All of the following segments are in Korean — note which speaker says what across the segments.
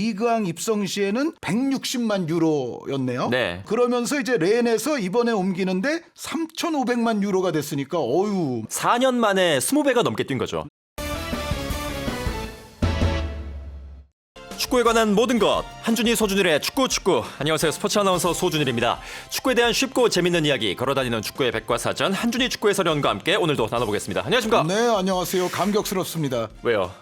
Speaker 1: 리그왕 입성 시에는 160만 유로였네요.
Speaker 2: 네.
Speaker 1: 그러면서 이제 렌에서 이번에 옮기는데 3,500만 유로가 됐으니까 어유
Speaker 2: 4년 만에 20배가 넘게 뛴 거죠. 축구에 관한 모든 것 한준희 소준일의 축구 축구 안녕하세요 스포츠 아나운서 소준일입니다 축구에 대한 쉽고 재밌는 이야기 걸어다니는 축구의 백과사전 한준희 축구 해설위원과 함께 오늘도 나눠보겠습니다 안녕하십니까
Speaker 1: 네, 안녕하세요. 감격스럽습니다.
Speaker 2: 왜요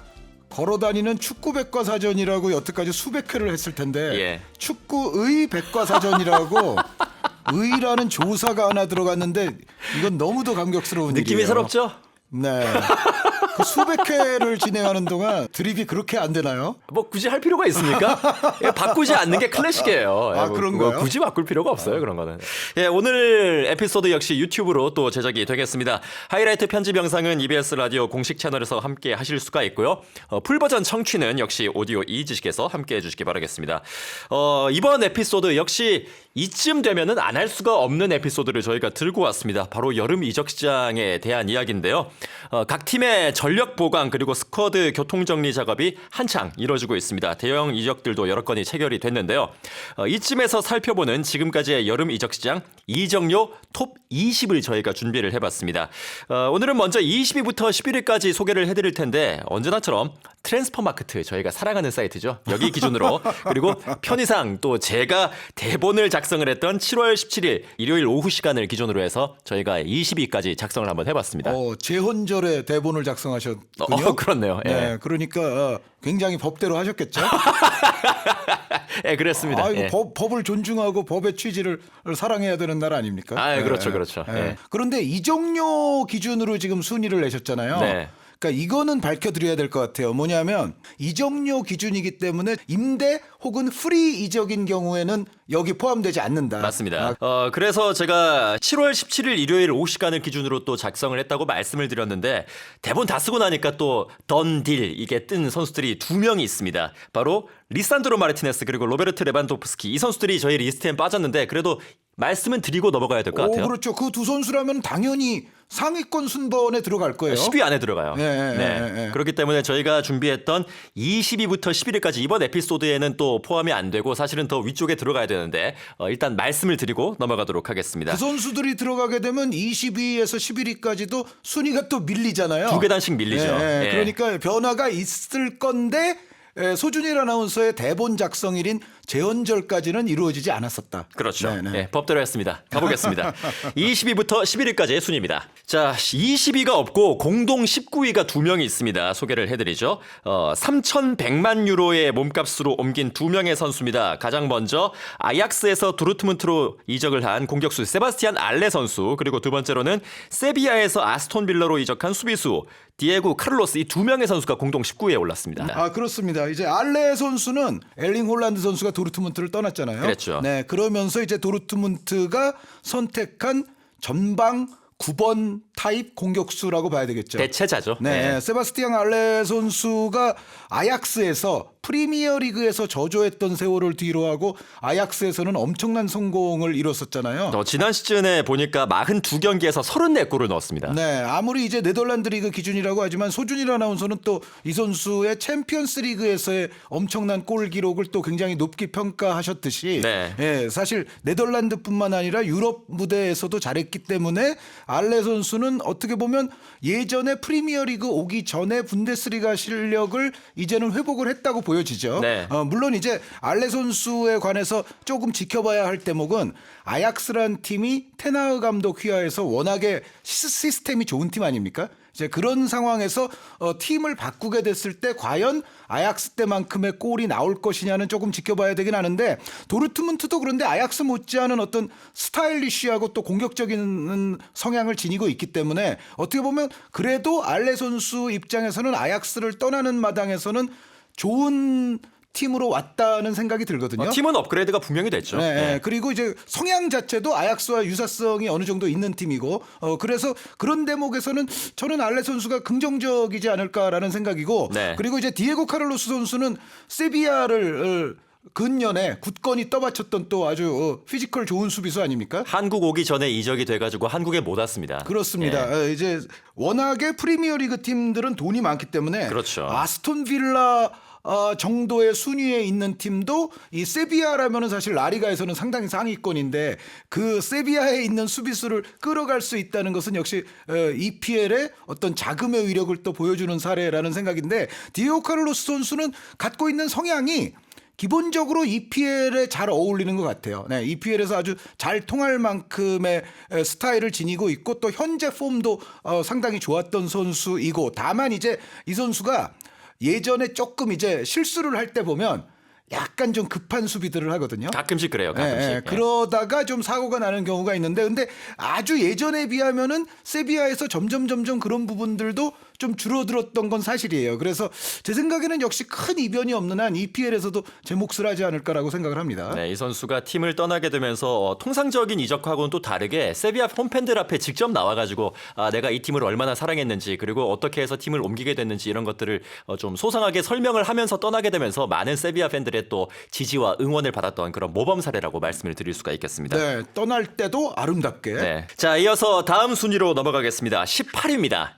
Speaker 1: 걸어다니는 축구 백과사전이라고 여태까지 수백 회를 했을 텐데
Speaker 2: 예.
Speaker 1: 축구의 백과사전이라고 의라는 조사가 하나 들어갔는데 이건 너무도 감격스러운
Speaker 2: 느낌이
Speaker 1: 일이에요.
Speaker 2: 새롭죠
Speaker 1: 네. 그 수백 회를 진행하는 동안 드립이 그렇게 안 되나요?
Speaker 2: 뭐 굳이 할 필요가 있습니까? 예, 바꾸지 않는 게 클래식이에요.
Speaker 1: 아,
Speaker 2: 예, 뭐,
Speaker 1: 그런가요?
Speaker 2: 뭐 굳이 바꿀 필요가 없어요. 그런 거는. 예, 오늘 에피소드 역시 유튜브로 또 제작이 되겠습니다. 하이라이트 편집 영상은 EBS 라디오 공식 채널에서 함께 하실 수가 있고요. 어, 풀 버전 청취는 역시 오디오 이지식에서 함께 해주시기 바라겠습니다. 어, 이번 에피소드 역시 이쯤 되면은 안 할 수가 없는 에피소드를 저희가 들고 왔습니다. 바로 여름 이적 시장에 대한 이야기인데요. 어, 각 팀의 전력 보강 그리고 스쿼드 교통 정리 작업이 한창 이뤄지고 있습니다. 대형 이적들도 여러 건이 체결이 됐는데요. 어, 이쯤에서 살펴보는 지금까지의 여름 이적 시장 이적료 톱 20을 저희가 준비를 해봤습니다. 어, 오늘은 먼저 20위부터 11위까지 소개를 해드릴 텐데 언제나처럼 트랜스퍼 마크트 저희가 사랑하는 사이트죠. 여기 기준으로 그리고 편의상 또 제가 대본을 작성을 했던 7월 17일 일요일 오후 시간을 기준으로 해서 저희가 20위까지 작성을 한번 해봤습니다.
Speaker 1: 어, 재헌절에 대본을 작성하셨군요.
Speaker 2: 어, 그렇네요. 예.
Speaker 1: 네, 그러니까 어, 굉장히 법대로 하셨겠죠.
Speaker 2: 예, 그랬습니다.
Speaker 1: 아, 이거
Speaker 2: 예.
Speaker 1: 법, 법을 존중하고 법의 취지를 사랑해야 되는 나라 아닙니까?
Speaker 2: 아, 그렇죠, 그렇죠. 예.
Speaker 1: 그런데 이적료 기준으로 지금 순위를 내셨잖아요.
Speaker 2: 네.
Speaker 1: 그러니까 이거는 밝혀드려야 될 것 같아요. 뭐냐면 이적료 기준이기 때문에 임대 혹은 프리 이적인 경우에는 여기 포함되지 않는다.
Speaker 2: 맞습니다.
Speaker 1: 아,
Speaker 2: 어, 그래서 제가 7월 17일 일요일 오후 시간을 기준으로 또 작성을 했다고 말씀을 드렸는데 대본 다 쓰고 나니까 또 던딜 이게 뜬 선수들이 두 명이 있습니다. 바로 리산드로 마르티네스 그리고 로베르트 레반도프스키 이 선수들이 저희 리스트에 빠졌는데 그래도 말씀은 드리고 넘어가야 될 것
Speaker 1: 오,
Speaker 2: 같아요.
Speaker 1: 그렇죠. 그 두 선수라면 당연히 상위권 순번에 들어갈 거예요.
Speaker 2: 10위 안에 들어가요.
Speaker 1: 네, 네,
Speaker 2: 네.
Speaker 1: 네, 네.
Speaker 2: 그렇기 때문에 저희가 준비했던 20위부터 11위까지 이번 에피소드에는 또 포함이 안 되고 사실은 더 위쪽에 들어가야 되는데 어, 일단 말씀을 드리고 넘어가도록 하겠습니다.
Speaker 1: 그 선수들이 들어가게 되면 20위에서 11위까지도 순위가 또 밀리잖아요.
Speaker 2: 두 계단씩 밀리죠.
Speaker 1: 예,
Speaker 2: 예.
Speaker 1: 그러니까 변화가 있을 건데 예, 소준일 아나운서의 대본 작성일인 재헌절까지는 이루어지지 않았었다.
Speaker 2: 그렇죠.
Speaker 1: 네, 네.
Speaker 2: 예, 법대로 했습니다. 가보겠습니다. 20위부터 11위까지의 순위입니다. 자, 20위가 없고 공동 19위가 두 명이 있습니다. 소개를 해드리죠. 어, 3,100만 유로의 몸값으로 옮긴 두 명의 선수입니다. 가장 먼저 아약스에서 도르트문트로 이적을 한 공격수 세바스티안 알레 선수 그리고 두 번째로는 세비야에서 아스톤 빌러로 이적한 수비수 디에고 카를로스 이 두 명의 선수가 공동 19위에 올랐습니다.
Speaker 1: 아 그렇습니다. 이제 알레 선수는 엘링 홀란드 선수가 도르트문트를 떠났잖아요.
Speaker 2: 그랬죠.
Speaker 1: 네, 그러면서 이제 도르트문트가 선택한 전방 9번 타입 공격수라고 봐야 되겠죠.
Speaker 2: 대체자죠.
Speaker 1: 네,
Speaker 2: 예.
Speaker 1: 세바스티앙 알레 선수가 아약스에서 프리미어 리그에서 저조했던 세월을 뒤로 하고 아약스에서는 엄청난 성공을 이뤘었잖아요.
Speaker 2: 어, 지난 시즌에 보니까 42경기에서 34골을 넣었습니다.
Speaker 1: 네, 아무리 이제 네덜란드 리그 기준이라고 하지만 소준일 아나운서는 또 이 선수의 챔피언스 리그에서의 엄청난 골 기록을 또 굉장히 높게 평가하셨듯이
Speaker 2: 네.
Speaker 1: 예, 사실 네덜란드뿐만 아니라 유럽 무대에서도 잘했기 때문에 알레 선수는 어떻게 보면 예전에 프리미어 리그 오기 전에 분데스리가 실력을 이제는 회복을 했다고 보여지죠.
Speaker 2: 네.
Speaker 1: 어, 물론 이제 알레 선수에 관해서 조금 지켜봐야 할 대목은 아약스란 팀이 테나흐 감독 휘하에서 워낙에 시- 시스템이 좋은 팀 아닙니까? 이제 그런 상황에서 어, 팀을 바꾸게 됐을 때 과연 아약스 때만큼의 골이 나올 것이냐는 조금 지켜봐야 되긴 하는데 도르트문트도 그런데 아약스 못지않은 어떤 스타일리쉬하고 또 공격적인 성향을 지니고 있기 때문에 어떻게 보면 그래도 알레 선수 입장에서는 아약스를 떠나는 마당에서는 좋은 팀으로 왔다는 생각이 들거든요.
Speaker 2: 어, 팀은 업그레이드가 분명히 됐죠.
Speaker 1: 네,
Speaker 2: 네.
Speaker 1: 그리고 이제 성향 자체도 아약스와 유사성이 어느 정도 있는 팀이고, 어, 그래서 그런 대목에서는 저는 알레 선수가 긍정적이지 않을까라는 생각이고,
Speaker 2: 네.
Speaker 1: 그리고 이제 디에고 카를로스 선수는 세비야를 어, 근년에 굳건히 떠받쳤던 또 아주 어, 피지컬 좋은 수비수 아닙니까?
Speaker 2: 한국 오기 전에 이적이 돼가지고 한국에 못 왔습니다.
Speaker 1: 그렇습니다.
Speaker 2: 예.
Speaker 1: 어, 이제 워낙에 프리미어리그 팀들은 돈이 많기 때문에
Speaker 2: 그렇죠.
Speaker 1: 아스톤 빌라 어, 정도의 순위에 있는 팀도 이 세비야라면은 사실 라리가에서는 상당히 상위권인데 그 세비야에 있는 수비수를 끌어갈 수 있다는 것은 역시 어, EPL의 어떤 자금의 위력을 또 보여주는 사례라는 생각인데 디오 카를로스 선수는 갖고 있는 성향이 기본적으로 EPL에 잘 어울리는 것 같아요. 네, EPL에서 아주 잘 통할 만큼의 에, 스타일을 지니고 있고 또 현재 폼도 어, 상당히 좋았던 선수이고 다만 이제 이 선수가 예전에 조금 이제 실수를 할 때 보면 약간 좀 급한 수비들을 하거든요.
Speaker 2: 가끔씩 그래요.
Speaker 1: 예,
Speaker 2: 가끔씩.
Speaker 1: 예.
Speaker 2: 예.
Speaker 1: 그러다가 좀 사고가 나는 경우가 있는데 근데 아주 예전에 비하면은 세비야에서 점점 점점 그런 부분들도 좀 줄어들었던 건 사실이에요. 그래서 제 생각에는 역시 큰 이변이 없는 한 EPL에서도 제 몫을 하지 않을까라고 생각을 합니다.
Speaker 2: 네, 이 선수가 팀을 떠나게 되면서 어, 통상적인 이적하고는 또 다르게 세비야 홈팬들 앞에 직접 나와가지고 아, 내가 이 팀을 얼마나 사랑했는지 그리고 어떻게 해서 팀을 옮기게 됐는지 이런 것들을 어, 좀 소상하게 설명을 하면서 떠나게 되면서 많은 세비야 팬들의 또 지지와 응원을 받았던 그런 모범 사례라고 말씀을 드릴 수가 있겠습니다.
Speaker 1: 네, 떠날 때도 아름답게.
Speaker 2: 네. 자, 이어서 다음 순위로 넘어가겠습니다. 18위입니다.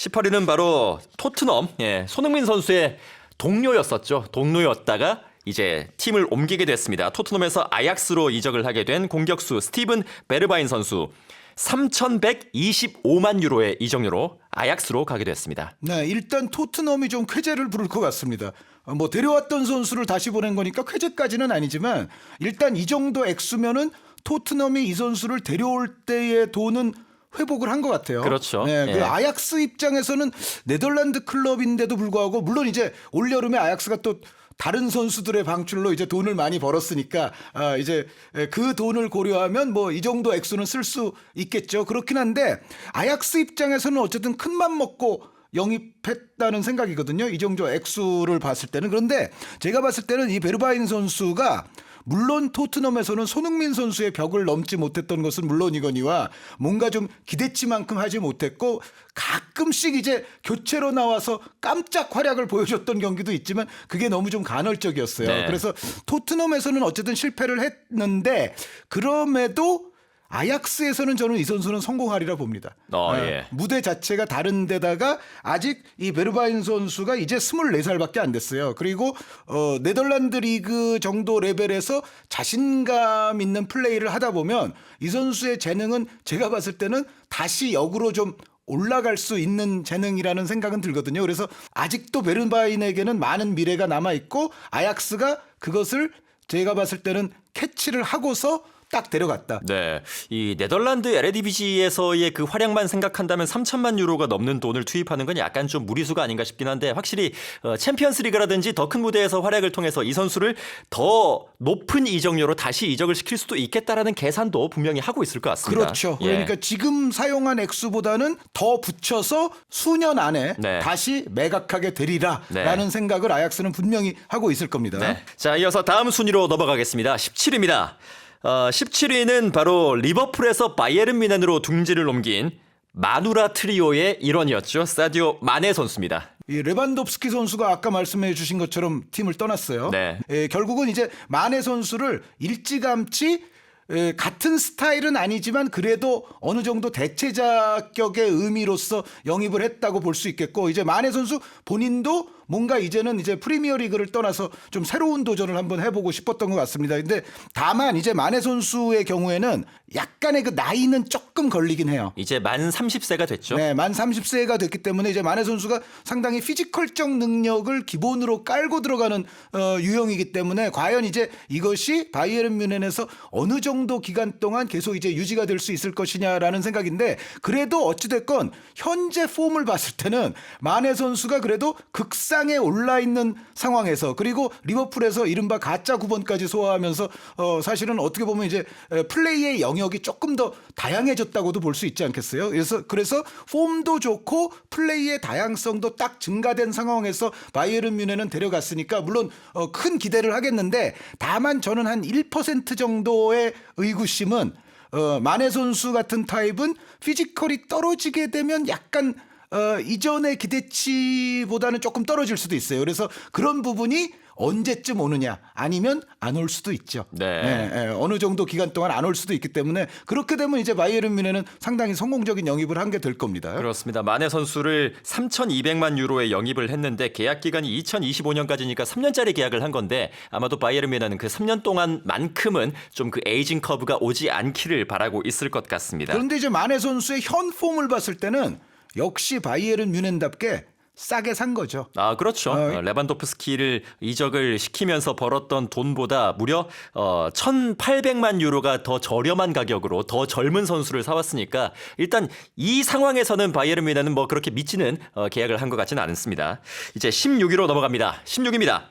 Speaker 2: 18위는 바로 토트넘, 예, 손흥민 선수의 동료였었죠. 동료였다가 이제 팀을 옮기게 됐습니다. 토트넘에서 아약스로 이적을 하게 된 공격수 스티븐 베르바인 선수. 3,125만 유로의 이적료로 아약스로 가게 됐습니다.
Speaker 1: 네, 일단 토트넘이 좀 쾌재를 부를 것 같습니다. 어, 뭐 데려왔던 선수를 다시 보낸 거니까 쾌재까지는 아니지만 일단 이 정도 액수면은 토트넘이 이 선수를 데려올 때의 돈은 회복을 한 것 같아요.
Speaker 2: 그렇죠.
Speaker 1: 네, 그
Speaker 2: 예.
Speaker 1: 아약스 입장에서는 네덜란드 클럽인데도 불구하고 물론 이제 올 여름에 아약스가 또 다른 선수들의 방출로 이제 돈을 많이 벌었으니까 아 이제 그 돈을 고려하면 뭐 이 정도 액수는 쓸 수 있겠죠. 그렇긴 한데 아약스 입장에서는 어쨌든 큰 맘 먹고 영입했다는 생각이거든요. 이 정도 액수를 봤을 때는 그런데 제가 봤을 때는 이 베르바인 선수가 물론 토트넘에서는 손흥민 선수의 벽을 넘지 못했던 것은 물론이거니와 뭔가 좀 기대치만큼 하지 못했고 가끔씩 이제 교체로 나와서 깜짝 활약을 보여줬던 경기도 있지만 그게 너무 좀 간헐적이었어요.
Speaker 2: 네.
Speaker 1: 그래서 토트넘에서는 어쨌든 실패를 했는데 그럼에도 아약스에서는 저는 이 선수는 성공하리라 봅니다.
Speaker 2: 어,
Speaker 1: 아,
Speaker 2: 예.
Speaker 1: 무대 자체가 다른 데다가 아직 이 베르바인 선수가 이제 24살밖에 안 됐어요. 그리고 어, 네덜란드 리그 정도 레벨에서 자신감 있는 플레이를 하다 보면 이 선수의 재능은 제가 봤을 때는 다시 역으로 좀 올라갈 수 있는 재능이라는 생각은 들거든요. 그래서 아직도 베르바인에게는 많은 미래가 남아 있고 아약스가 그것을 제가 봤을 때는 캐치를 하고서 딱 데려갔다.
Speaker 2: 네. 이 네덜란드 LADBG에서의 그 활약만 생각한다면 3천만 유로가 넘는 돈을 투입하는 건 약간 좀 무리수가 아닌가 싶긴 한데 확실히 어, 챔피언스 리그라든지 더 큰 무대에서 활약을 통해서 이 선수를 더 높은 이적료로 다시 이적을 시킬 수도 있겠다라는 계산도 분명히 하고 있을 것 같습니다.
Speaker 1: 그렇죠.
Speaker 2: 예.
Speaker 1: 그러니까 지금 사용한 액수보다는 더 붙여서 수년 안에
Speaker 2: 네.
Speaker 1: 다시 매각하게 되리라라는
Speaker 2: 네.
Speaker 1: 생각을 아약스는 분명히 하고 있을 겁니다.
Speaker 2: 네. 자, 이어서 다음 순위로 넘어가겠습니다. 17위입니다. 어, 17위는 바로 리버풀에서 바이에른 미넨으로 둥지를 옮긴 마누라 트리오의 일원이었죠. 사디오 마네 선수입니다.
Speaker 1: 이 레반도프스키 선수가 아까 말씀해 주신 것처럼 팀을 떠났어요.
Speaker 2: 네.
Speaker 1: 에, 결국은 이제 마네 선수를 일찌감치 에, 같은 스타일은 아니지만 그래도 어느 정도 대체자격의 의미로서 영입을 했다고 볼 수 있겠고 이제 마네 선수 본인도 뭔가 이제는 이제 프리미어 리그를 떠나서 좀 새로운 도전을 한번 해보고 싶었던 것 같습니다. 근데 다만 이제 마네 선수의 경우에는 약간의 그 나이는 조금 걸리긴 해요.
Speaker 2: 이제 만 30세가 됐죠.
Speaker 1: 네, 만 30세가 됐기 때문에 이제 만해 선수가 상당히 피지컬적 능력을 기본으로 깔고 들어가는 어, 유형이기 때문에 과연 이제 이것이 바이에른 뮌헨에서 어느 정도 기간 동안 계속 이제 유지가 될 수 있을 것이냐라는 생각인데 그래도 어찌 됐건 현재 폼을 봤을 때는 만해 선수가 그래도 극상에 올라 있는 상황에서 그리고 리버풀에서 이른바 가짜 9번까지 소화하면서 어, 사실은 어떻게 보면 이제 에, 플레이의 영역 이 조금 더 다양해졌다고도 볼 수 있지 않겠어요? 그래서 그래서 폼도 좋고 플레이의 다양성도 딱 증가된 상황에서 바이에른 뮌헨은 데려갔으니까 물론 어, 큰 기대를 하겠는데 다만 저는 한 1% 정도의 의구심은 어, 마네 선수 같은 타입은 피지컬이 떨어지게 되면 약간 어, 이전의 기대치보다는 조금 떨어질 수도 있어요. 그래서 그런 부분이 언제쯤 오느냐 아니면 안 올 수도 있죠.
Speaker 2: 네.
Speaker 1: 예, 어느 정도 기간 동안 안 올 수도 있기 때문에 그렇게 되면 이제 바이에른 뮌헨은 상당히 성공적인 영입을 한 게 될 겁니다.
Speaker 2: 그렇습니다. 마네 선수를 3,200만 유로에 영입을 했는데 계약 기간이 2025년까지니까 3년짜리 계약을 한 건데 아마도 바이에른 뮌헨은 그 3년 동안만큼은 좀 그 에이징 커브가 오지 않기를 바라고 있을 것 같습니다.
Speaker 1: 그런데 이제 마네 선수의 현 폼을 봤을 때는 역시 바이에른 뮌헨답게 싸게 산 거죠.
Speaker 2: 아 그렇죠.
Speaker 1: 어,
Speaker 2: 어, 레반도프스키를 이적을 시키면서 벌었던 돈보다 무려 어, 1,800만 유로가 더 저렴한 가격으로 더 젊은 선수를 사왔으니까 일단 이 상황에서는 바이에른 뮌헨은 뭐 그렇게 미치는 어, 계약을 한 것 같지는 않습니다. 이제 16위로 넘어갑니다. 16위입니다.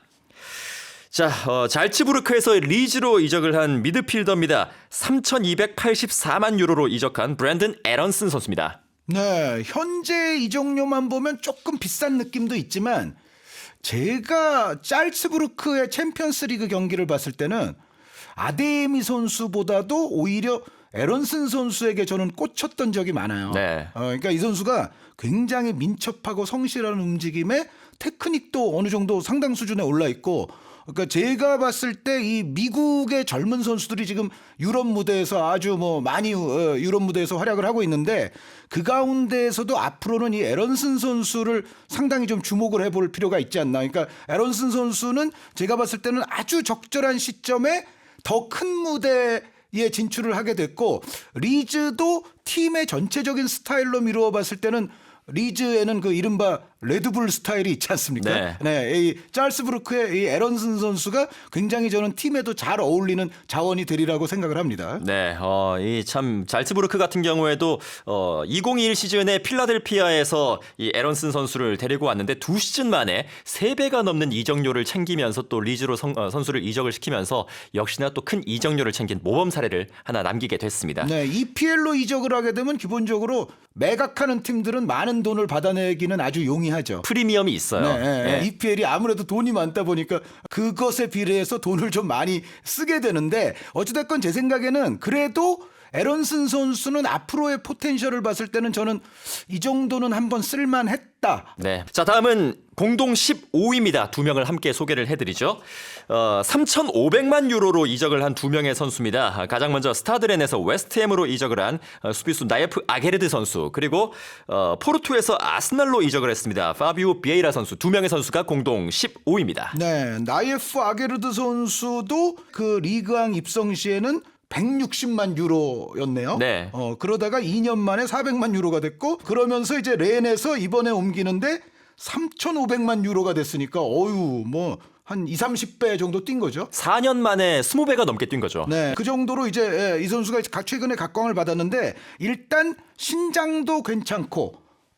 Speaker 2: 자, 어, 잘츠부르크에서 리즈로 이적을 한 미드필더입니다. 3,284만 유로로 이적한 브랜든 에런슨 선수입니다.
Speaker 1: 네, 현재 이적료만 보면 조금 비싼 느낌도 있지만 제가 짤츠부르크의 챔피언스리그 경기를 봤을 때는 아데미 선수보다도 오히려 에런슨 선수에게 저는 꽂혔던 적이 많아요.
Speaker 2: 네.
Speaker 1: 어, 그러니까 이 선수가 굉장히 민첩하고 성실한 움직임에 테크닉도 어느 정도 상당 수준에 올라 있고 그러니까 제가 봤을 때 이 미국의 젊은 선수들이 지금 유럽 무대에서 아주 뭐 많이 어, 유럽 무대에서 활약을 하고 있는데 그 가운데에서도 앞으로는 이 에런슨 선수를 상당히 좀 주목을 해볼 필요가 있지 않나. 그러니까 에런슨 선수는 제가 봤을 때는 아주 적절한 시점에 더 큰 무대 에 진출을 하게 됐고 리즈도 팀의 전체적인 스타일로 미루어 봤을 때는 리즈에는 그 이른바 레드불 스타일이 있지 않습니까?
Speaker 2: 네.
Speaker 1: 이 짤스부르크의 이 에런슨 선수가 굉장히 저는 팀에도 잘 어울리는 자원이 되리라고 생각을 합니다.
Speaker 2: 네, 어, 이 참 잘츠부르크 같은 경우에도 어, 2021 시즌에 필라델피아에서 이 에런슨 선수를 데리고 왔는데 두 시즌 만에 세 배가 넘는 이적료를 챙기면서 또 리즈로 선, 어, 선수를 이적을 시키면서 역시나 또 큰 이적료를 챙긴 모범 사례를 하나 남기게 됐습니다.
Speaker 1: 네, EPL로 이적을 하게 되면 기본적으로 매각하는 팀들은 많은 돈을 받아내기는 아주 용이하죠.
Speaker 2: 프리미엄이 있어요.
Speaker 1: 네, 네.
Speaker 2: 네.
Speaker 1: EPL이 아무래도 돈이 많다 보니까 그것에 비례해서 돈을 좀 많이 쓰게 되는데 어찌됐건 제 생각에는 그래도 에런슨 선수는 앞으로의 포텐셜을 봤을 때는 저는 이 정도는 한번 쓸만했다.
Speaker 2: 네. 자, 다음은 공동 15위입니다. 두 명을 함께 소개를 해드리죠. 어, 3,500만 유로로 이적을 한 두 명의 선수입니다. 가장 먼저 스타드렌에서 웨스트햄으로 이적을 한 어, 수비수 나예프 아게르드 선수 그리고 어, 포르투에서 아스날로 이적을 했습니다. 파비오 비에이라 선수 두 명의 선수가 공동 15위입니다.
Speaker 1: 네, 나이프 아게르드 선수도 그 리그왕 입성 시에는 160만 유로였네요.
Speaker 2: 네.
Speaker 1: 어, 그러다가 2년 만에 400만 유로가 됐고 그러면서 이제 렌에서 이번에 옮기는데 3,500만 유로가 됐으니까 어유 뭐 한 2, 30배 정도 뛴 거죠.
Speaker 2: 4년 만에 20배가 넘게 뛴 거죠.
Speaker 1: 네, 그 정도로 이제 예, 이 선수가 각- 최근에 각광을 받았는데 일단 신장도 괜찮고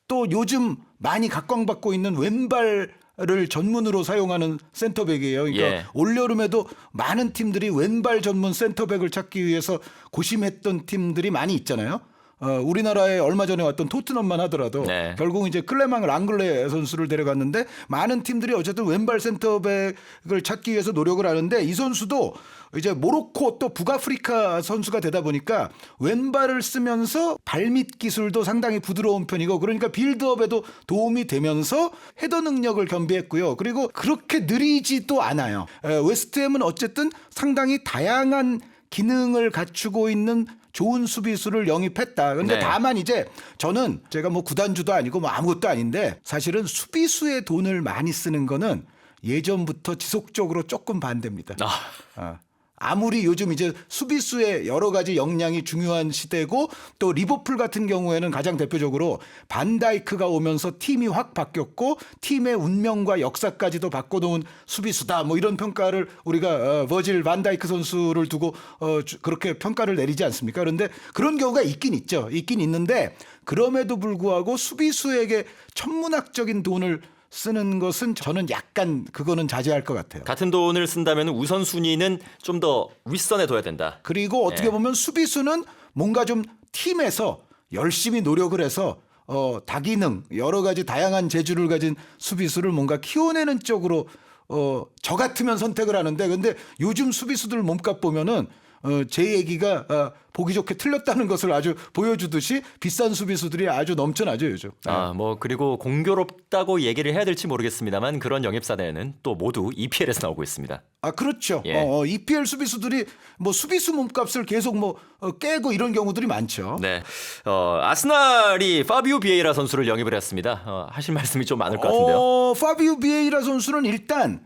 Speaker 1: 또 요즘 많이 각광받고 있는 왼발 을 전문으로 사용하는 센터백이에요. 그러니까
Speaker 2: 예.
Speaker 1: 올여름에도 많은 팀들이 왼발 전문 센터백을 찾기 위해서 고심했던 팀들이 많이 있잖아요. 어, 우리나라에 얼마 전에 왔던 토트넘만 하더라도
Speaker 2: 네.
Speaker 1: 결국 이제 클레망 랑글레 선수를 데려갔는데 많은 팀들이 어쨌든 왼발 센터백을 찾기 위해서 노력을 하는데 이 선수도 이제 모로코 또 북아프리카 선수가 되다 보니까 왼발을 쓰면서 발밑 기술도 상당히 부드러운 편이고 그러니까 빌드업에도 도움이 되면서 헤더 능력을 겸비했고요. 그리고 그렇게 느리지도 않아요. 에, 웨스트햄은 어쨌든 상당히 다양한 기능을 갖추고 있는 좋은 수비수를 영입했다. 근데
Speaker 2: 네.
Speaker 1: 다만 이제 저는 제가 뭐 구단주도 아니고 뭐 아무것도 아닌데 사실은 수비수의 돈을 많이 쓰는 거는 예전부터 지속적으로 조금 반대입니다.
Speaker 2: 아,
Speaker 1: 아. 아무리 요즘 이제 수비수의 여러 가지 역량이 중요한 시대고 또 리버풀 같은 경우에는 가장 대표적으로 반다이크가 오면서 팀이 확 바뀌었고 팀의 운명과 역사까지도 바꿔놓은 수비수다 뭐 이런 평가를 우리가 어, 버질 반다이크 선수를 두고 어, 주- 그렇게 평가를 내리지 않습니까? 그런데 그런 경우가 있긴 있죠. 있긴 있는데 그럼에도 불구하고 수비수에게 천문학적인 돈을 쓰는 것은 저는 약간 그거는 자제할 것 같아요.
Speaker 2: 같은 돈을 쓴다면 우선 순위는 좀 더 윗선에 둬야 된다.
Speaker 1: 그리고 어떻게
Speaker 2: 네.
Speaker 1: 보면 수비수는 뭔가 좀 팀에서 열심히 노력을 해서 어, 다기능 여러 가지 다양한 재주를 가진 수비수를 뭔가 키워내는 쪽으로 어, 저 같으면 선택을 하는데 근데 요즘 수비수들 몸값 보면은 어, 제 얘기가 어, 보기 좋게 틀렸다는 것을 아주 보여주듯이 비싼 수비수들이 아주 넘쳐나죠 요즘.
Speaker 2: 아, 뭐 그리고 공교롭다고 얘기를 해야 될지 모르겠습니다.만 그런 영입사대는 또 모두 EPL에서 나오고 있습니다.
Speaker 1: 아 그렇죠.
Speaker 2: 예.
Speaker 1: 어, 어, EPL 수비수들이 뭐 수비수 몸값을 계속 뭐 어, 깨고 이런 경우들이 많죠.
Speaker 2: 네, 어, 아스날이 파비오 비에이라 선수를 영입을 했습니다. 어, 하실 말씀이 좀 많을 것 같은데요.
Speaker 1: 어, 파비오 비에이라 선수는 일단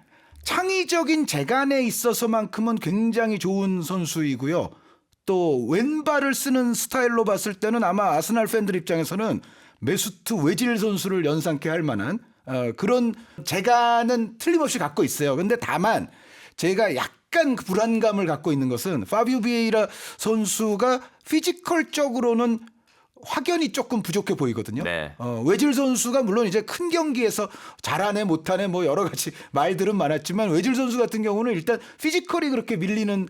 Speaker 1: 창의적인 재간에 있어서만큼은 굉장히 좋은 선수이고요. 또 왼발을 쓰는 스타일로 봤을 때는 아마 아스날 팬들 입장에서는 메수트 외질 선수를 연상케 할 만한 어, 그런 재간은 틀림없이 갖고 있어요. 근데 다만 제가 약간 그 불안감을 갖고 있는 것은 파비오 비에이라 선수가 피지컬적으로는 확연히 조금 부족해 보이거든요.
Speaker 2: 네.
Speaker 1: 어, 외질 선수가 물론 이제 큰 경기에서 잘하네 못하네 뭐 여러 가지 말들은 많았지만 외질 선수 같은 경우는 일단 피지컬이 그렇게 밀리는 음,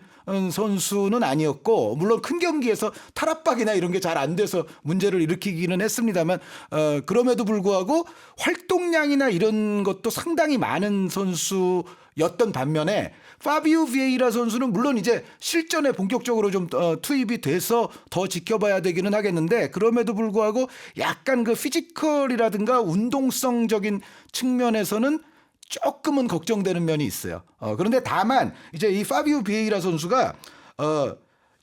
Speaker 1: 선수는 아니었고 물론 큰 경기에서 탈압박이나 이런 게 잘 안 돼서 문제를 일으키기는 했습니다만 어, 그럼에도 불구하고 활동량이나 이런 것도 상당히 많은 선수 였던 반면에 파비오 비에이라 선수는 물론 이제 실전에 본격적으로 좀 어, 투입이 돼서 더 지켜봐야 되기는 하겠는데 그럼에도 불구하고 약간 그 피지컬이라든가 운동성적인 측면에서는 조금은 걱정되는 면이 있어요. 어, 그런데 다만 이제 이 파비오 비에이라 선수가 어,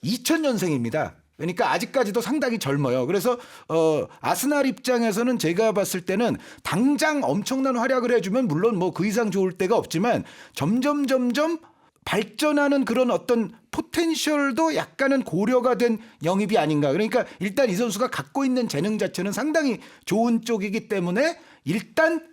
Speaker 1: 2000년생입니다. 그러니까 아직까지도 상당히 젊어요. 그래서 어 아스날 입장에서는 제가 봤을 때는 당장 엄청난 활약을 해주면 물론 뭐 그 이상 좋을 때가 없지만 점점 점점 발전하는 그런 어떤 포텐셜도 약간은 고려가 된 영입이 아닌가. 그러니까 일단 이 선수가 갖고 있는 재능 자체는 상당히 좋은 쪽이기 때문에 일단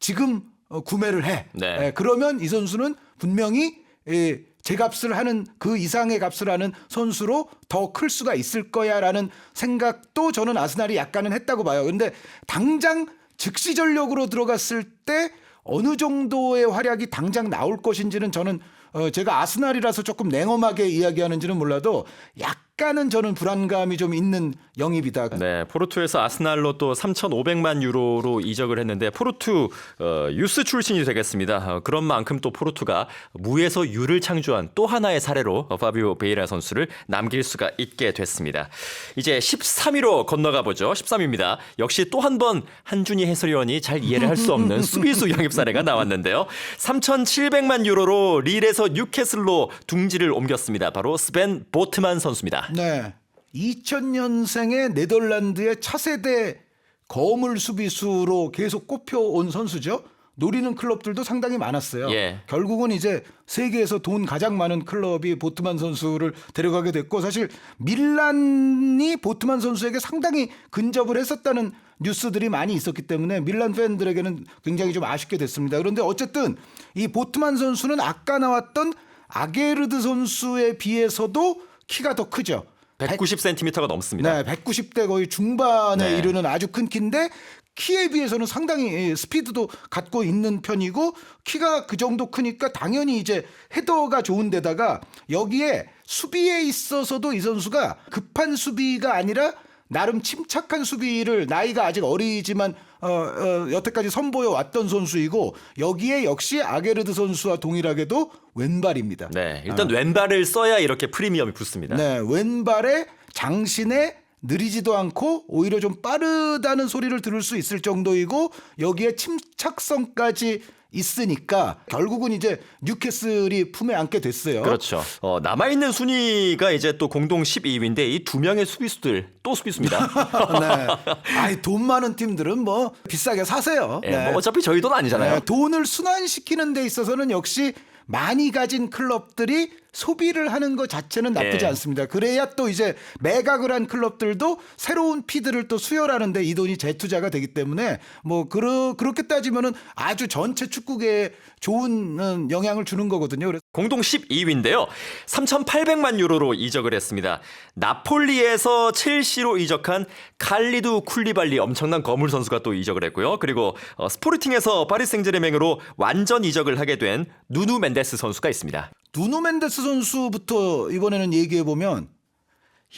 Speaker 1: 지금 어, 구매를 해.
Speaker 2: 네.
Speaker 1: 예, 그러면 이 선수는 분명히 예, 제 값을 하는 그 이상의 값을 하는 선수로 더 클 수가 있을 거야라는 생각도 저는 아스날이 약간은 했다고 봐요. 근데 당장 즉시 전력으로 들어갔을 때 어느 정도의 활약이 당장 나올 것인지는 저는 어, 제가 아스날이라서 조금 냉엄하게 이야기하는지는 몰라도 약 간은 저는 불안감이 좀 있는 영입이다.
Speaker 2: 네, 포르투에서 아스날로 또 3,500만 유로로 이적을 했는데 포르투 어, 유스 출신이 되겠습니다. 어, 그런 만큼 또 포르투가 무에서 유를 창조한 또 하나의 사례로 어, 파비오 베이라 선수를 남길 수가 있게 됐습니다. 이제 13위로 건너가 보죠. 13위입니다. 역시 또 한 번 한준희 해설위원이 잘 이해를 할 수 없는 수비수 영입 사례가 나왔는데요. 3,700만 유로로 릴에서 뉴캐슬로 둥지를 옮겼습니다. 바로 스벤 보트만 선수입니다.
Speaker 1: 네. 2000년생의 네덜란드의 차세대 거물 수비수로 계속 꼽혀온 선수죠. 노리는 클럽들도 상당히 많았어요.
Speaker 2: 예.
Speaker 1: 결국은 이제 세계에서 돈 가장 많은 클럽이 보트만 선수를 데려가게 됐고 사실 밀란이 보트만 선수에게 상당히 근접을 했었다는 뉴스들이 많이 있었기 때문에 밀란 팬들에게는 굉장히 좀 아쉽게 됐습니다. 그런데 어쨌든 이 보트만 선수는 아까 나왔던 아게르드 선수에 비해서도 키가 더 크죠.
Speaker 2: 190cm가 넘습니다.
Speaker 1: 네, 190대 거의 중반에
Speaker 2: 네.
Speaker 1: 이르는 아주 큰 키인데 키에 비해서는 상당히 스피드도 갖고 있는 편이고 키가 그 정도 크니까 당연히 이제 헤더가 좋은 데다가 여기에 수비에 있어서도 이 선수가 급한 수비가 아니라 나름 침착한 수비를 나이가 아직 어리지만 어, 어, 여태까지 선보여 왔던 선수이고 여기에 역시 아게르드 선수와 동일하게도 왼발입니다.
Speaker 2: 네, 일단 왼발을 써야 이렇게 프리미엄이 붙습니다.
Speaker 1: 네, 왼발에 장신에 느리지도 않고 오히려 좀 빠르다는 소리를 들을 수 있을 정도이고 여기에 침착성까지 있으니까 결국은 이제 뉴캐슬이 품에 안게 됐어요.
Speaker 2: 그렇죠. 어, 남아 있는 순위가 이제 또 공동 12위인데 이 두 명의 수비수들 또 수비수입니다.
Speaker 1: 네. 아이 돈 많은 팀들은 뭐 비싸게 사세요.
Speaker 2: 예, 뭐 어차피 저희 돈 아니잖아요.
Speaker 1: 네, 돈을 순환시키는 데 있어서는 역시 많이 가진 클럽들이 소비를 하는 것 자체는 나쁘지
Speaker 2: 예.
Speaker 1: 않습니다. 그래야 또 이제 매각을 한 클럽들도 새로운 피드를 또 수혈하는데 이 돈이 재투자가 되기 때문에 뭐 그러, 그렇게 따지면은 아주 전체 축구계에 좋은 음, 영향을 주는 거거든요. 그래서
Speaker 2: 공동 12위인데요. 3,800만 유로로 이적을 했습니다. 나폴리에서 첼시로 이적한 칼리두 쿨리발리 엄청난 거물 선수가 또 이적을 했고요. 그리고 어, 스포르팅에서 파리 생제르맹으로 완전 이적을 하게 된 누누 멘데스 선수가 있습니다.
Speaker 1: 누누 멘데스 선수부터 이번에는 얘기해 보면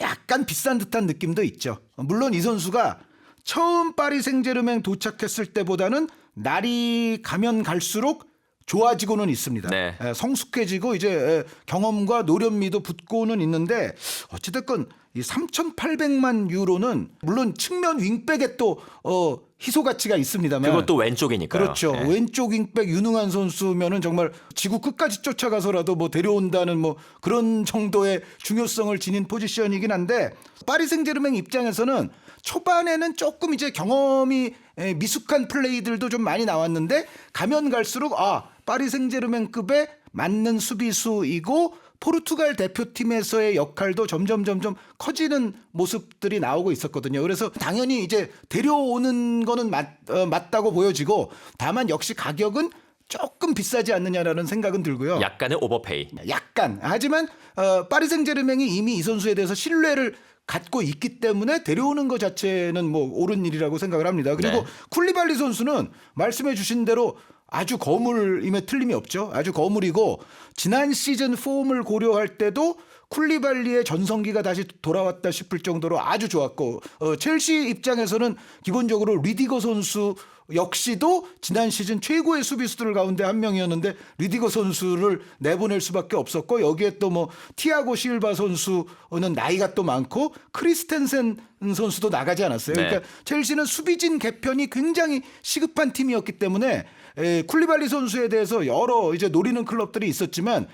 Speaker 1: 약간 비싼 듯한 느낌도 있죠. 물론 이 선수가 처음 파리 생제르맹 도착했을 때보다는 날이 가면 갈수록 좋아지고는 있습니다.
Speaker 2: 네.
Speaker 1: 예, 성숙해지고 이제 예, 경험과 노련미도 붙고는 있는데 어찌됐건 이 3,800만 유로는 물론 측면 윙백에 또 어, 희소 가치가 있습니다만
Speaker 2: 그것도 왼쪽이니까요.
Speaker 1: 그렇죠.
Speaker 2: 예.
Speaker 1: 왼쪽 윙백 유능한 선수면은 정말 지구 끝까지 쫓아가서라도 뭐 데려온다는 뭐 그런 정도의 중요성을 지닌 포지션이긴 한데 파리 생제르맹 입장에서는 초반에는 조금 이제 경험이 에, 미숙한 플레이들도 좀 많이 나왔는데 가면 갈수록 아 파리 생제르맹급에 맞는 수비수이고 포르투갈 대표팀에서의 역할도 점점 점점 커지는 모습들이 나오고 있었거든요. 그래서 당연히 이제 데려오는 거는 맞, 어, 맞다고 보여지고 다만 역시 가격은 조금 비싸지 않느냐라는 생각은 들고요.
Speaker 2: 약간의 오버페이.
Speaker 1: 약간 하지만 어, 파리 생제르맹이 이미 이 선수에 대해서 신뢰를 갖고 있기 때문에 데려오는 것 자체는 뭐 옳은 일이라고 생각을 합니다. 그리고
Speaker 2: 네.
Speaker 1: 쿨리발리 선수는 말씀해 주신 대로 아주 거물임에 틀림이 없죠. 아주 거물이고 지난 시즌 폼을 고려할 때도 쿨리발리의 전성기가 다시 돌아왔다 싶을 정도로 아주 좋았고 어, 첼시 입장에서는 기본적으로 리디거 선수 역시도 지난 시즌 최고의 수비수들 가운데 한 명이었는데 리디거 선수를 내보낼 수밖에 없었고 여기에 또 뭐 티아고 실바 선수는 나이가 또 많고 크리스텐센 선수도 나가지 않았어요.
Speaker 2: 네.
Speaker 1: 그러니까 첼시는 수비진 개편이 굉장히 시급한 팀이었기 때문에 에, 쿨리발리 선수에 대해서 여러 이제 노리는 클럽들이 있었지만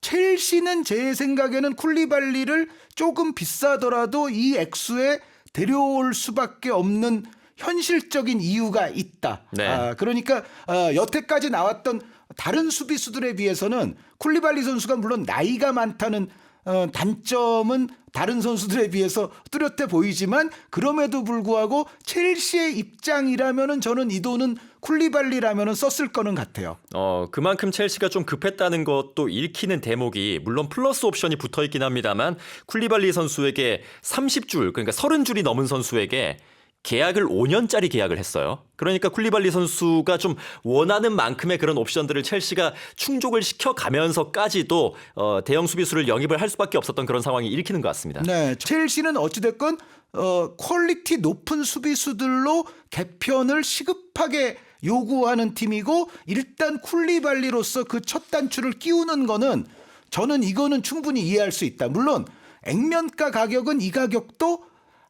Speaker 1: 첼시는 제 생각에는 쿨리발리를 조금 비싸더라도 이 액수에 데려올 수밖에 없는 현실적인 이유가 있다.
Speaker 2: 네.
Speaker 1: 아, 그러니까 어, 여태까지 나왔던 다른 수비수들에 비해서는 쿨리발리 선수가 물론 나이가 많다는 어, 단점은 다른 선수들에 비해서 뚜렷해 보이지만 그럼에도 불구하고 첼시의 입장이라면은 저는 이 돈은 쿨리발리라면은 썼을 거는 같아요.
Speaker 2: 어, 그만큼 첼시가 좀 급했다는 것도 읽히는 대목이 물론 플러스 옵션이 붙어 있긴 합니다만 쿨리발리 선수에게 30줄 그러니까 30줄이 넘은 선수에게 계약을 5년짜리 계약을 했어요. 그러니까 쿨리발리 선수가 좀 원하는 만큼의 그런 옵션들을 첼시가 충족을 시켜 가면서까지도 어, 대형 수비수를 영입을 할 수밖에 없었던 그런 상황이 읽히는 것 같습니다.
Speaker 1: 네, 첼시는 어찌됐건 어, 퀄리티 높은 수비수들로 개편을 시급하게 요구하는 팀이고 일단 쿨리발리로서 그 첫 단추를 끼우는 거는 저는 이거는 충분히 이해할 수 있다. 물론 액면가 가격은 이 가격도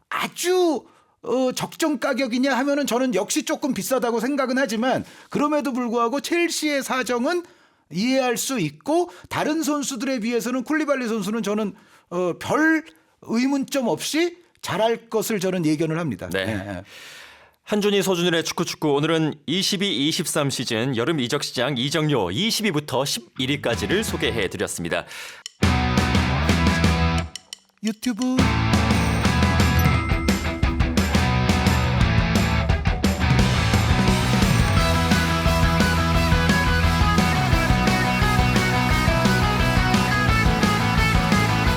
Speaker 1: 아주 어, 적정 가격이냐 하면은 저는 역시 조금 비싸다고 생각은 하지만 그럼에도 불구하고 첼시의 사정은 이해할 수 있고 다른 선수들에 비해서는 쿨리발리 선수는 저는 어, 별 의문점 없이 잘할 것을 저는 예견을 합니다.
Speaker 2: 네.
Speaker 1: 예, 예.
Speaker 2: 한준희 서준일의 축구 축구 오늘은 22-23 시즌 여름 이적 시장 이적료 20위부터 11위까지를 소개해 드렸습니다.
Speaker 1: 유튜브